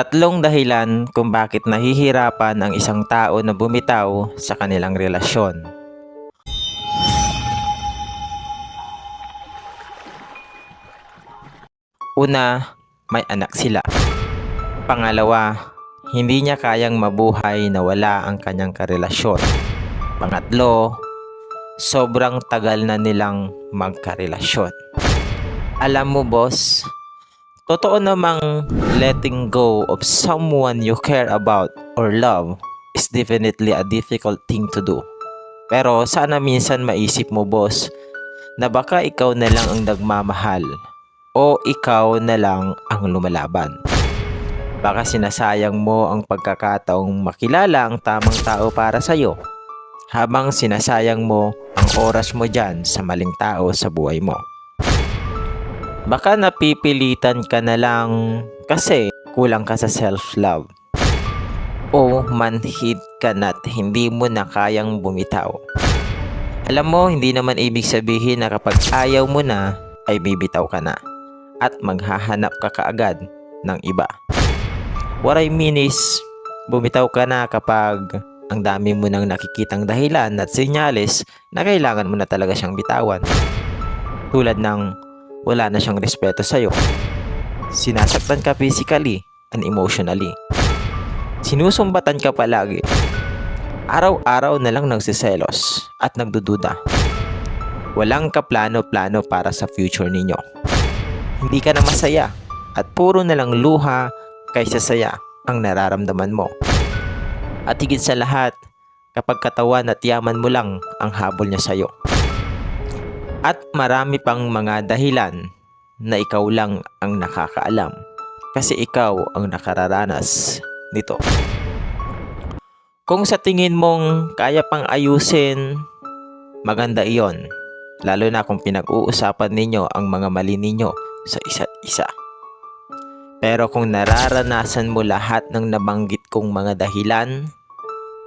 Tatlong dahilan kung bakit nahihirapan ang isang tao na bumitaw sa kanilang relasyon. Una, may anak sila. Pangalawa, hindi niya kayang mabuhay na wala ang kanyang karelasyon. Pangatlo, sobrang tagal na nilang magkarelasyon. Alam mo boss, totoo namang letting go of someone you care about or love is definitely a difficult thing to do. Pero sana minsan maisip mo boss na baka ikaw na lang ang nagmamahal o ikaw na lang ang lumalaban. Baka sinasayang mo ang pagkakataong makilala ang tamang tao para sa'yo habang sinasayang mo ang oras mo dyan sa maling tao sa buhay mo. Baka napipilitan ka na lang kasi kulang ka sa self-love. O manhid ka na't hindi mo na kayang bumitaw. Alam mo, hindi naman ibig sabihin na kapag ayaw mo na, ay bibitaw ka na. At maghahanap ka kaagad ng iba. What I mean is, bumitaw ka na kapag ang dami mo nang nakikitang dahilan at senyales na kailangan mo na talaga siyang bitawan. Tulad ng wala na siyang respeto sa'yo. Sinasaktan ka physically and emotionally. Sinusumbatan ka palagi. Araw-araw na lang nagsiselos at nagdududa. Walang kaplano-plano para sa future ninyo. Hindi ka na masaya at puro na lang luha kaysa saya ang nararamdaman mo. At higit sa lahat, kapag katawan at yaman mo lang ang habol niya sa'yo. At marami pang mga dahilan na ikaw lang ang nakakaalam kasi ikaw ang nakararanas nito. Kung sa tingin mong kaya pang ayusin, maganda iyon. Lalo na kung pinag-uusapan ninyo ang mga mali ninyo sa isa't isa. Pero kung nararanasan mo lahat ng nabanggit kong mga dahilan,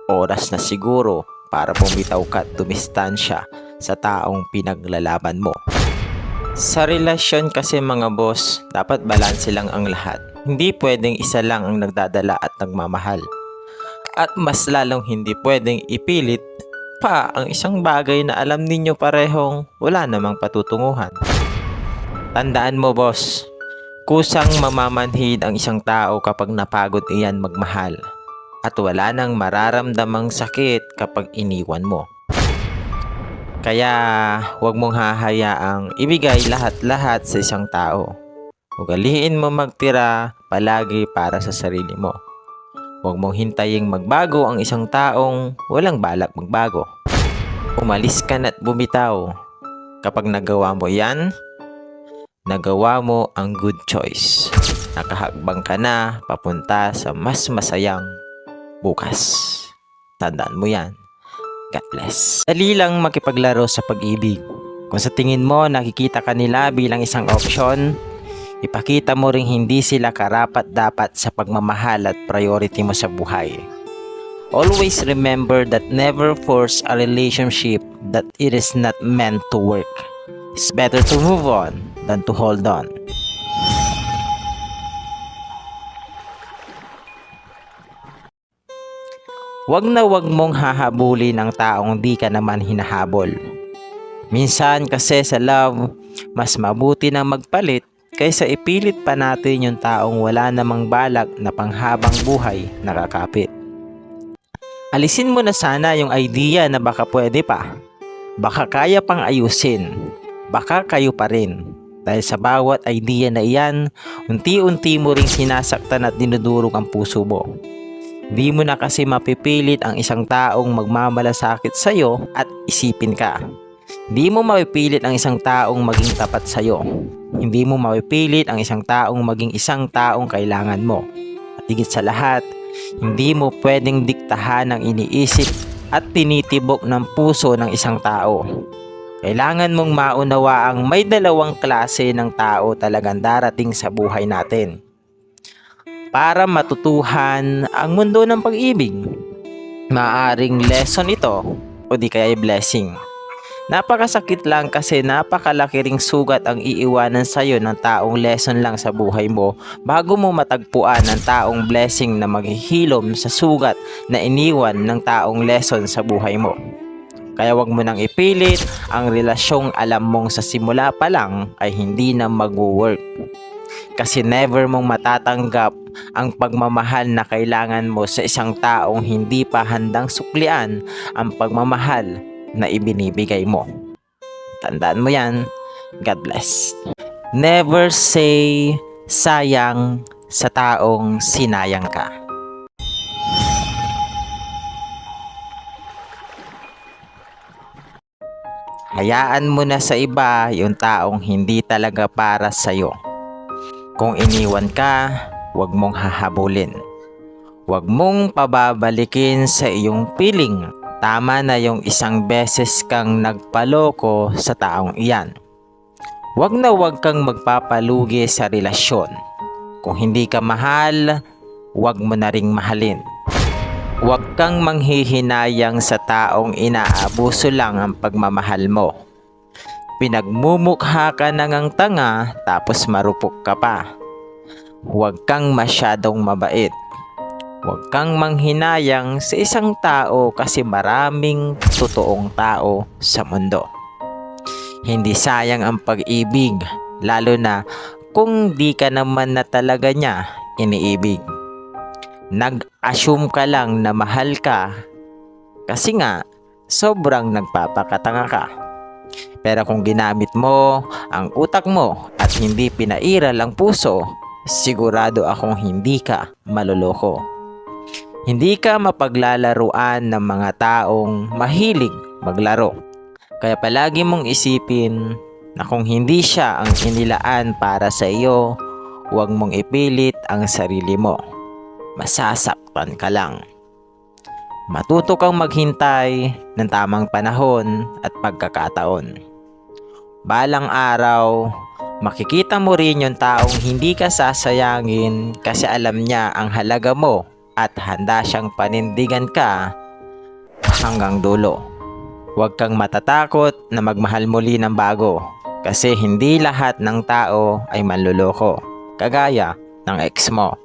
oras na siguro para bumitaw ka at dumistansya sa taong pinaglalaban mo. Sa relasyon kasi mga boss, dapat balanse lang ang lahat. Hindi pwedeng isa lang ang nagdadala at nagmamahal. At mas lalong hindi pwedeng ipilit pa ang isang bagay na alam ninyo parehong wala namang patutunguhan. Tandaan mo boss, kusang mamamanhid ang isang tao kapag napagod iyan magmahal at wala nang mararamdamang sakit kapag iniwan mo. Kaya huwag mong hahayaang ibigay lahat-lahat sa isang tao. Ugaliin mo magtira palagi para sa sarili mo. Huwag mong hintaying magbago ang isang taong walang balak magbago. Umalis ka na't bumitaw. Kapag nagawa mo yan, nagawa mo ang good choice. Nakahakbang ka na papunta sa mas masayang bukas. Tandaan mo yan. God. Dali lang makipaglaro sa pag-ibig. Kung sa tingin mo nakikita ka nila bilang isang option, ipakita mo ring hindi sila karapat dapat sa pagmamahal at priority mo sa buhay. Always remember that never force a relationship that it is not meant to work. It's better to move on than to hold on. Huwag na huwag mong hahabulin ang taong di ka naman hinahabol. Minsan kasi sa love, mas mabuti na magpalit kaysa ipilit pa natin yung taong wala namang balak na panghabang buhay nakakapit. Alisin mo na sana yung idea na baka pwede pa. Baka kaya pang ayusin. Baka kayo pa rin. Dahil sa bawat idea na iyan, unti-unti mo ring sinasaktan at dinudurog ang puso mo. Di mo na kasi mapipilit ang isang taong magmamalasakit sa'yo at isipin ka. Di mo mapipilit ang isang taong maging tapat sa'yo. Hindi mo mapipilit ang isang taong maging isang taong kailangan mo. At higit sa lahat, hindi mo pwedeng diktahan ang iniisip at tinitibok ng puso ng isang tao. Kailangan mong maunawa ang may dalawang klase ng tao talagang darating sa buhay natin para matutuhan ang mundo ng pag-ibig. Maaring lesson ito o di kaya ay blessing. Napakasakit lang kasi napakalaki ring sugat ang iiwanan sa'yo ng taong lesson lang sa buhay mo bago mo matagpuan ng taong blessing na maghihilom sa sugat na iniwan ng taong lesson sa buhay mo. Kaya wag mo nang ipilit ang relasyong alam mong sa simula pa lang ay hindi na mag-work. Kasi never mong matatanggap ang pagmamahal na kailangan mo sa isang taong hindi pa handang suklian ang pagmamahal na ibinibigay mo. Tandaan mo yan. God bless. Never say sayang sa taong sinayang ka. Hayaan mo na sa iba yung taong hindi talaga para sa'yo. Kung iniwan ka, huwag mong hahabulin. Huwag mong pababalikin sa iyong piling. Tama na yung isang beses kang nagpaloko sa taong iyan. Huwag na huwag kang magpapalugi sa relasyon. Kung hindi ka mahal, huwag mo na ring mahalin. Huwag kang manghihinayang sa taong inaabuso lang ang pagmamahal mo. Pinagmumukha ka na ngang tanga tapos marupok ka pa. Huwag kang masyadong mabait. Huwag kang manghinayang sa isang tao kasi maraming totoong tao sa mundo. Hindi sayang ang pag-ibig, lalo na kung di ka naman na talaga niya iniibig. Nag-assume ka lang na mahal ka kasi nga sobrang nagpapakatanga ka. Pero kung ginamit mo ang utak mo at hindi pinairal ang puso, sigurado akong hindi ka maluloko. Hindi ka mapaglalaruan ng mga taong mahilig maglaro. Kaya palagi mong isipin na kung hindi siya ang inilaan para sa iyo, huwag mong ipilit ang sarili mo. Masasaktan ka lang. Matuto kang maghintay ng tamang panahon at pagkakataon. Balang araw, makikita mo rin yung taong hindi ka sasayangin kasi alam niya ang halaga mo at handa siyang panindigan ka hanggang dulo. Huwag kang matatakot na magmahal muli ng bago kasi hindi lahat ng tao ay manluloko, kagaya ng ex mo.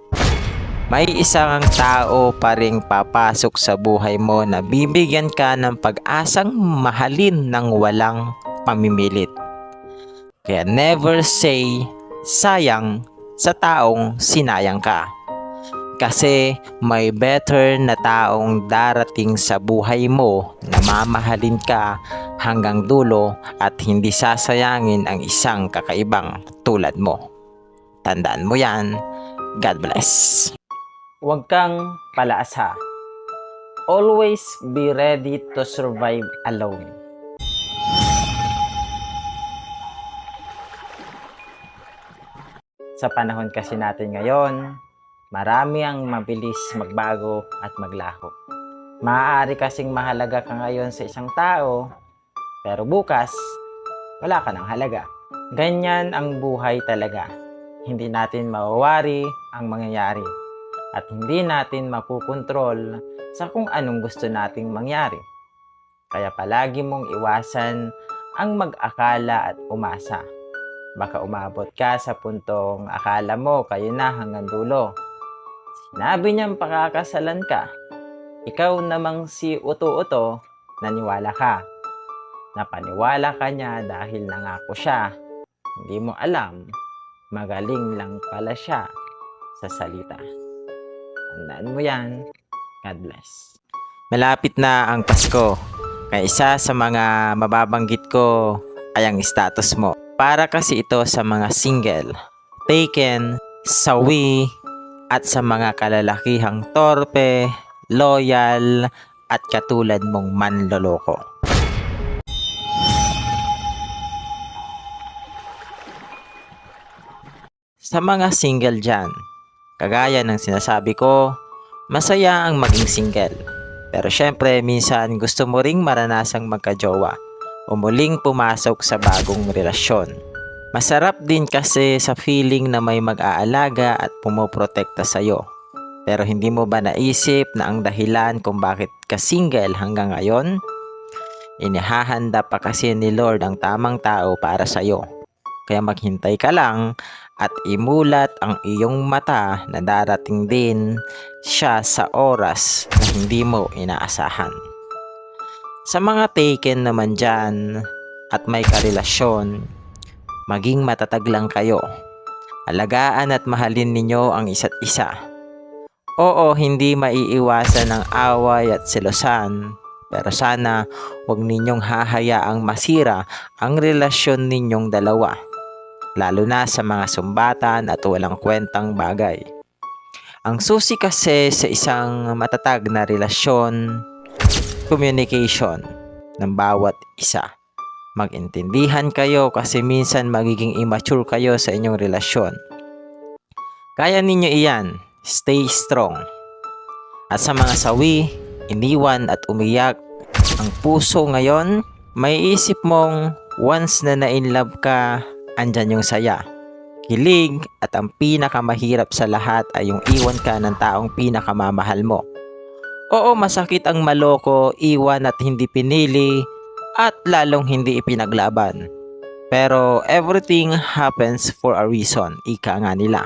May isang tao pa ring papasok sa buhay mo na bibigyan ka ng pag-asang mahalin ng walang pamimilit. Kaya never say sayang sa taong sinayang ka. Kasi may better na taong darating sa buhay mo na mamahalin ka hanggang dulo at hindi sasayangin ang isang kakaibang tulad mo. Tandaan mo yan. God bless. Huwag kang palaasa. Always be ready to survive alone. Sa panahon kasi natin ngayon, marami ang mabilis magbago at maglaho. Maaari kasing mahalaga ka ngayon sa isang tao, pero bukas, wala ka ng halaga. Ganyan ang buhay talaga. Hindi natin mawawari ang mangyayari at hindi natin makukontrol sa kung anong gusto nating mangyari. Kaya palagi mong iwasan ang mag-akala at umasa. Baka umabot ka sa puntong akala mo kayo na hanggang dulo. Sinabi niyang pakakasalan ka. Ikaw namang si Uto-Uto, naniwala ka. Napaniwala ka niya dahil nangako siya. Hindi mo alam, magaling lang pala siya sa salita. Tandaan mo yan. God bless. Malapit na ang Pasko. Kaya isa sa mga mababanggit ko ay ang status mo. Para kasi ito sa mga single, taken, sawi, at sa mga kalalakihang torpe, loyal, at katulad mong manloloko. Sa mga single dyan, kagaya ng sinasabi ko, masaya ang maging single. Pero syempre, minsan gusto mo ring maranasang magkajowa o muling pumasok sa bagong relasyon. Masarap din kasi sa feeling na may mag-aalaga at pumoprotekta sa'yo. Pero hindi mo ba naisip na ang dahilan kung bakit ka single hanggang ngayon? Inihahanda pa kasi ni Lord ang tamang tao para sa'yo. Kaya maghintay ka lang at imulat ang iyong mata na darating din siya sa oras na hindi mo inaasahan. Sa mga taken naman dyan at may karelasyon, maging matatag lang kayo. Alagaan at mahalin ninyo ang isa't isa. Oo, hindi maiiwasan ng away at selosan, pero sana huwag ninyong hahayaang masira ang relasyon ninyong dalawa, lalo na sa mga sumbatan at walang kwentang bagay. Ang susi kasi sa isang matatag na relasyon, communication ng bawat isa. Magintindihan kayo kasi minsan magiging immature kayo sa inyong relasyon. Kaya ninyo iyan, stay strong. At sa mga sawi, iniwan at umiyak ang puso ngayon, may isip mong once na na-inlove ka, andyan yung saya. Kilig at ang pinakamahirap sa lahat ay yung iwan ka ng taong pinakamamahal mo. Oo, masakit ang maloko, iwan at hindi pinili, at lalong hindi ipinaglaban. Pero everything happens for a reason, ika nga nila.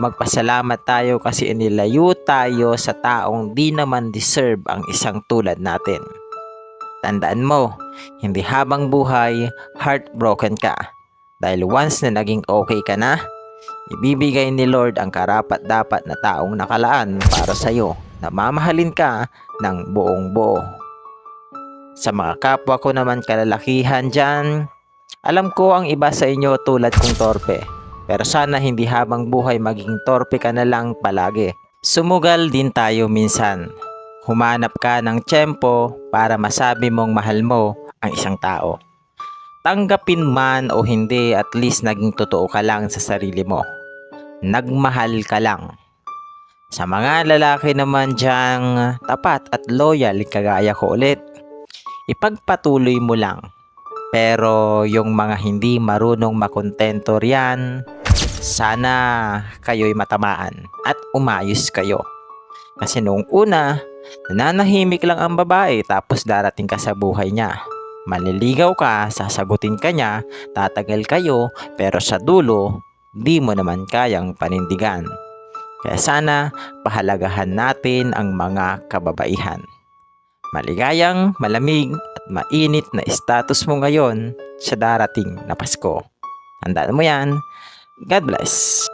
Magpasalamat tayo kasi inilayo tayo sa taong di naman deserve ang isang tulad natin. Tandaan mo, hindi habang buhay, heartbroken ka. Dahil once na naging okay ka na, ibibigay ni Lord ang karapat dapat na taong nakalaan para sa'yo na mamahalin ka ng buong buo. Sa mga kapwa ko naman kalalakihan dyan, alam ko ang iba sa inyo tulad kong torpe. Pero sana hindi habang buhay maging torpe ka na lang palagi. Sumugal din tayo minsan. Humanap ka ng tiyempo para masabi mong mahal mo ang isang tao. Tanggapin man o hindi, at least naging totoo ka lang sa sarili mo. Nagmahal ka lang. Sa mga lalaki naman diyang tapat at loyal kagaya ko ulit, ipagpatuloy mo lang. Pero yung mga hindi marunong makontento riyan, sana kayo'y matamaan at umayos kayo. Kasi noong una, nananahimik lang ang babae tapos darating ka sa buhay niya. Maliligaw ka, sasagutin ka niya, tatagal kayo, pero sa dulo, di mo naman kayang panindigan. Kaya sana pahalagahan natin ang mga kababaihan. Maligayang, malamig at mainit na status mo ngayon sa darating na Pasko. Tandaan mo yan. God bless.